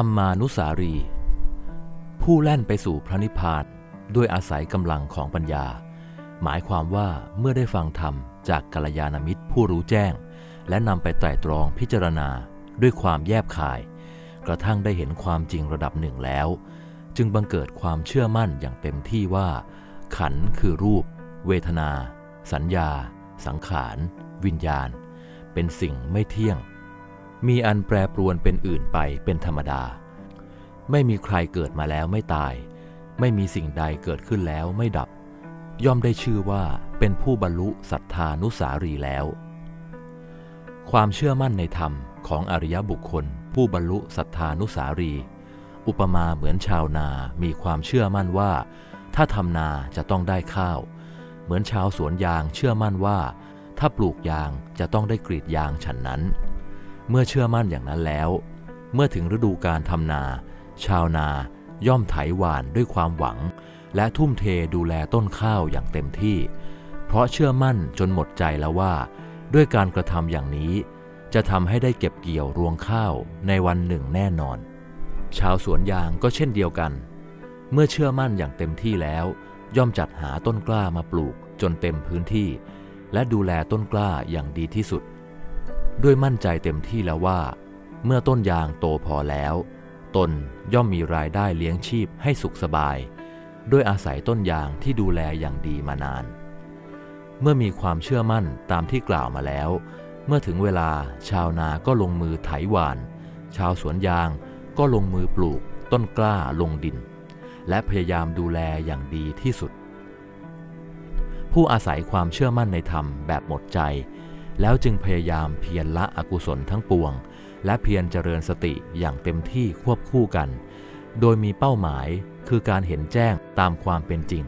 รรมานุสารี ผู้แล่นไปสู่พระนิพพานด้วยอาศัยกำลังของปัญญา หมายความว่าเมื่อได้ฟังธรรมจากกัลยาณมิตรผู้รู้แจ้ง และนำไปไตร่ตรองพิจารณาด้วยความแยบคาย กระทั่งได้เห็นความจริงระดับหนึ่งแล้ว จึงบังเกิดความเชื่อมั่นอย่างเต็มที่ว่า ขันคือรูป เวทนา สัญญา สังขาร วิญญาณ เป็นสิ่งไม่เที่ยง มีอันแปรปรวนเป็นอื่นไปเป็นธรรมดา ไม่มีใครเกิดมาแล้วไม่ตาย ไม่มีสิ่งใดเกิดขึ้นแล้วไม่ดับ ย่อมได้ชื่อว่าเป็นผู้บรรลุสัทธานุสารีแล้ว ความเชื่อมั่นในธรรมของอริยบุคคล ผู้บรรลุสัทธานุสารี อุปมาเหมือนชาวนามีความเชื่อมั่นว่า ถ้าทำนาจะต้องได้ข้าว เหมือนชาวสวนยางเชื่อมั่นว่า ถ้าปลูกยางจะต้องได้กรีดยางฉันนั้น เมื่อเชื่อมั่นอย่างนั้นแล้ว เมื่อถึงฤดูการทำนา ชาวนาย่อมไถหว่านด้วยความหวัง และทุ่มเทดูแลต้นข้าวอย่างเต็มที่ เพราะเชื่อมั่นจนหมดใจแล้วว่า ด้วยการกระทำอย่างนี้ จะทำให้ได้เก็บเกี่ยวรวงข้าวในวันหนึ่งแน่นอน ชาวสวนยางก็เช่นเดียวกัน เมื่อเชื่อมั่นอย่างเต็มที่แล้ว ย่อมจัดหาต้นกล้ามาปลูกจนเต็มพื้นที่ และดูแลต้นกล้าอย่างดีที่สุด ด้วยมั่นใจเต็มที่แล้วว่า เมื่อต้นยางโตพอแล้ว ตนย่อมมีรายได้เลี้ยงชีพให้สุขสบาย ด้วยอาศัยต้นยางที่ดูแลอย่างดีมานาน เมื่อมีความเชื่อมั่นตามที่กล่าวมาแล้ว เมื่อถึงเวลาชาวนาก็ลงมือไถหวาน ชาวสวนยางก็ลงมือปลูกต้นกล้าลงดิน และพยายามดูแลอย่างดีที่สุด ผู้อาศัยความเชื่อมั่นในธรรมแบบหมดใจ แล้วจึงพยายามเพียรละอกุศลทั้งปวง และเพียรเจริญสติอย่างเต็มที่ควบคู่กัน โดยมีเป้าหมายคือการเห็นแจ้งตามความเป็นจริง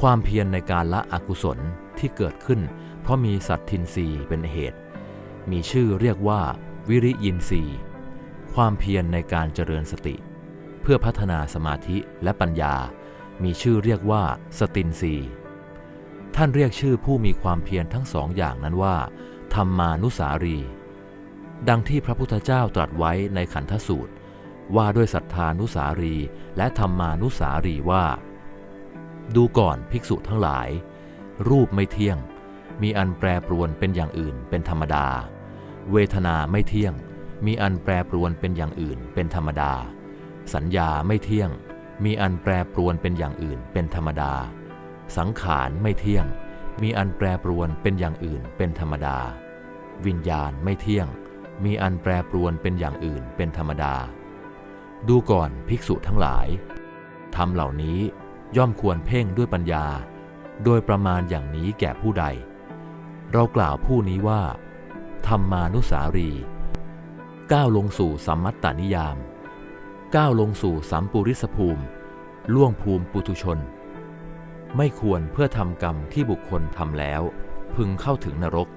ความเพียรในการละอกุศลที่เกิดขึ้น เพราะมีสัตทินรีเป็นเหตุ มีชื่อเรียกว่า วิริยินรีความเพียรในการเจริญสติ เพื่อพัฒนาสมาธิและปัญญา มีชื่อเรียกว่าสตินรี ท่านเรียกชื่อผู้มีความเพียรทั้งสองอย่างนั้นว่า ธรรมานุสารี ดังที่พระพุทธเจ้าตรัสไว้ในขันธสูตร ว่าด้วยศรัทธานุสารีและธรรมานุสารีว่า ดูก่อนภิกษุทั้งหลาย รูปไม่เที่ยง มีอันแปรปรวนเป็นอย่างอื่นเป็นธรรมดา เวทนาไม่เที่ยง มีอันแปรปรวนเป็นอย่างอื่นเป็นธรรมดา สัญญาไม่เที่ยง มีอันแปรปรวนเป็นอย่างอื่นเป็นธรรมดา สังขารไม่เที่ยง มีอันแปรปรวนเป็นอย่างอื่นเป็นธรรมดา วิญญาณไม่เที่ยง มีอันแปรปรวนเป็นอย่างอื่นเป็นธรรมดา ดูก่อนภิกษุทั้งหลายทำเหล่านี้ย่อมควรเพ่งด้วยปัญญา โดยประมาณอย่างนี้แก่ผู้ใด เรากล่าวผู้นี้ว่า ธรรมานุสารี ก้าวลงสู่สัมมัตตานิยาม ก้าวลงสู่สัมปุริสภูมิ ล่วงภูมิปุตุชน ไม่ควรเพื่อทำกรรมที่บุคคลทำแล้ว พึงเข้าถึงนรก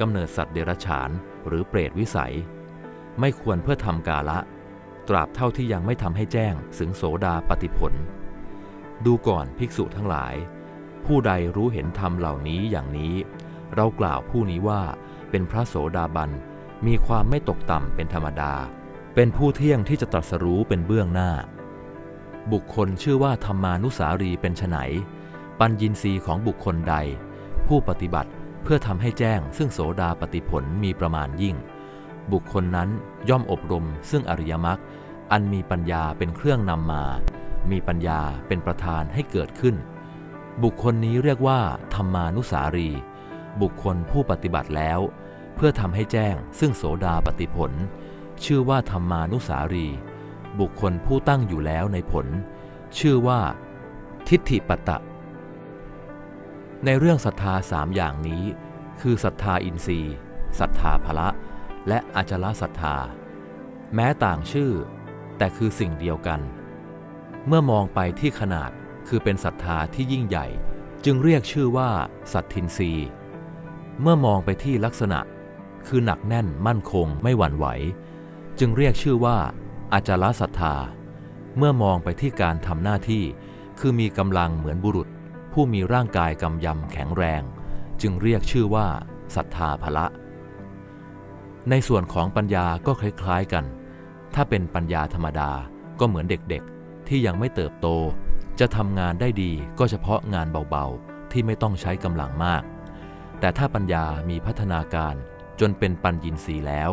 กำเนิดสัตว์เดรัจฉานหรือเปรตวิสัย ไม่ควรเพื่อทำกาละ ตราบเท่าที่ยังไม่ทำให้แจ้งสึงโสดาปฏิผล ดูก่อนภิกษุทั้งหลาย ผู้ใดรู้เห็นธรรมเหล่านี้อย่างนี้ เรากล่าวผู้นี้ว่าเป็นพระโสดาบันมีความไม่ตกต่ำเป็นธรรมดา เป็นผู้เที่ยงที่จะตรัสรู้เป็นเบื้องหน้า บุคคลชื่อว่าธรรมานุสารีเป็นไฉน ปัญญินทรีย์ของบุคคลใด ผู้ปฏิบัติเพื่อทำให้แจ้ง ซึ่งโสดาปฏิผลมีประมาณยิ่ง บุคคลนั้นย่อมอบรม ซึ่งอริยมรรคอันมีปัญญาเป็นเครื่องนำมา มีปัญญาเป็นประธานให้เกิดขึ้น บุคคลนี้เรียกว่า ธรรมานุสารี บุคคลผู้ปฏิบัติแล้ว เพื่อทำให้แจ้ง ซึ่งโสดาปฏิผล ชื่อว่าธรรมานุสารี บุคคลผู้ตั้งอยู่แล้วในผล ชื่อว่า ทิฏฐิปตตะ ในเรื่องศรัทธาสามอย่างนี้ คือศรัทธาอินทรีย์ศรัทธาภละ และอจลศรัทธา แม้ต่างชื่อ แต่คือสิ่งเดียวกัน เมื่อมองไปที่ขนาดคือเป็นศรัทธาที่ยิ่งใหญ่ จึงเรียกชื่อว่า สัตทินรีเมื่อมองไปที่ลักษณะ คือหนักแน่นมั่นคงไม่หวั่นไหว จึงเรียกชื่อว่า อาจารศรัทธา เมื่อมองไปที่การทำหน้าที่ คือมีกำลังเหมือนบุรุษ ผู้มีร่างกายกำยำแข็งแรง จึงเรียกชื่อว่าศรัทธาภละ ในส่วนของปัญญาก็คล้ายๆกัน ถ้าเป็นปัญญาธรรมดาก็เหมือนเด็กๆ ที่ยังไม่เติบโต จะทำงานได้ดีก็เฉพาะงานเบาๆ ที่ไม่ต้องใช้กำลังมาก แต่ถ้าปัญญามีพัฒนาการจนเป็นปัญญินทรีย์แล้ว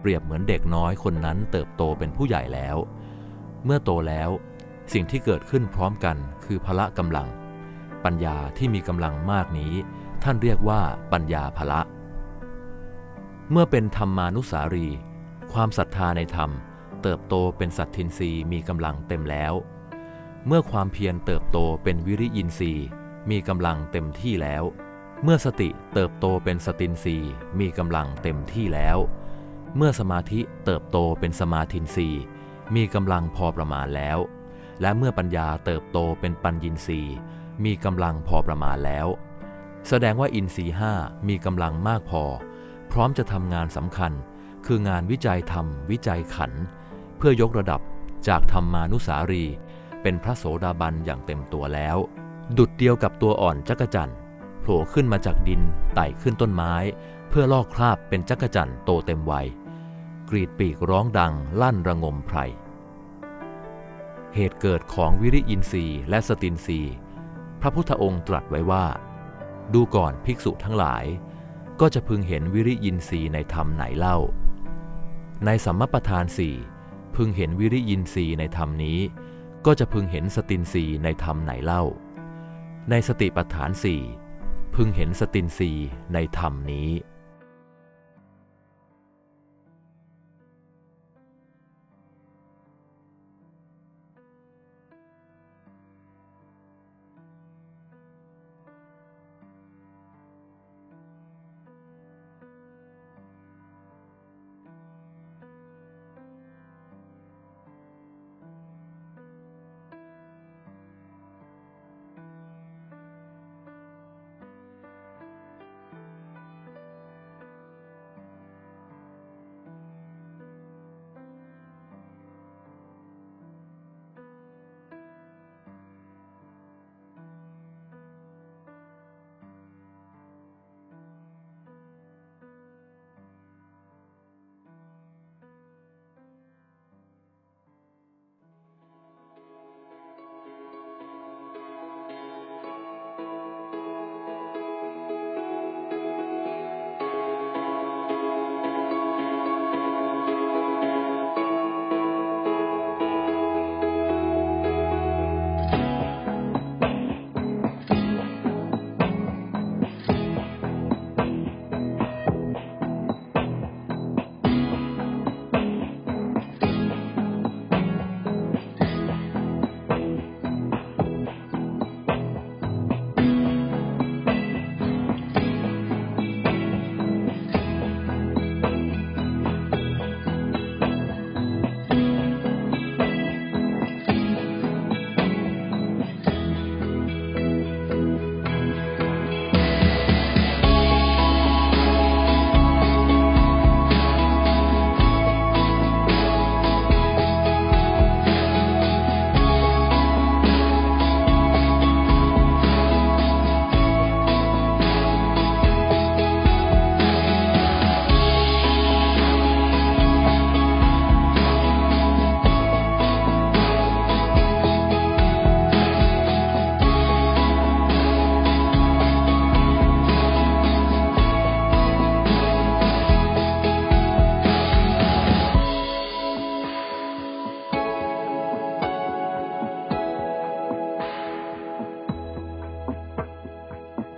เปรียบเหมือนเด็กน้อยคนนั้นเติบโตเป็นผู้ใหญ่แล้ว เมื่อโตแล้ว สิ่งที่เกิดขึ้นพร้อมกันคือพละกำลัง ปัญญาที่มีกำลังมากนี้ ท่านเรียกว่าปัญญาพละ เมื่อเป็นธรรมานุสารี ความศรัทธาในธรรม เติบโตเป็นสัตทินรีมีกำลังเต็มแล้ว เมื่อความเพียรเติบโตเป็นวิริยินทรีมีกำลังเต็มที่แล้ว เมื่อสติเติบโตเป็นสตินรีมีกำลังเต็มที่แล้ว เมื่อสมาธิเติบโตเป็นสมาธินรีมีกำลังพอประมาณแล้ว และเมื่อปัญญาเติบโตเป็นปัญญินรีย์ มีกำลังพอประมาณแล้ว แสดงว่าอินทรีห้ามีกำลังมากพอ พร้อมจะทำงานสำคัญ คืองานวิจัยธรรม วิจัยขัน เพื่อยกระดับจากธรรมานุสารี เป็นพระโสดาบันอย่างเต็มตัวแล้ว ดุดเดียวกับตัวอ่อนจักจั่นโผล่ขึ้นมาจากดินไต่ขึ้นต้นไม้ เพื่อลอกคราบเป็นจักจั่นโตเต็มวัยกรีดปีกร้องดังลั่นระงมไพร เหตุเกิดของวิริยินทรีย์และสตินทรีย์ พระพุทธองค์ตรัสไว้ว่า ดูก่อนภิกษุทั้งหลาย ก็จะพึงเห็นวิริยินทรีย์ในธรรมไหนเล่า ในสัมมประธานสี่พึงเห็นวิริยินทรีย์ในธรรมนี้ ก็จะพึงเห็นสตินทรีย์ในธรรมไหนเล่า ในสติปัฏฐานสี่พึงเห็นสตินทรีย์ในธรรมนี้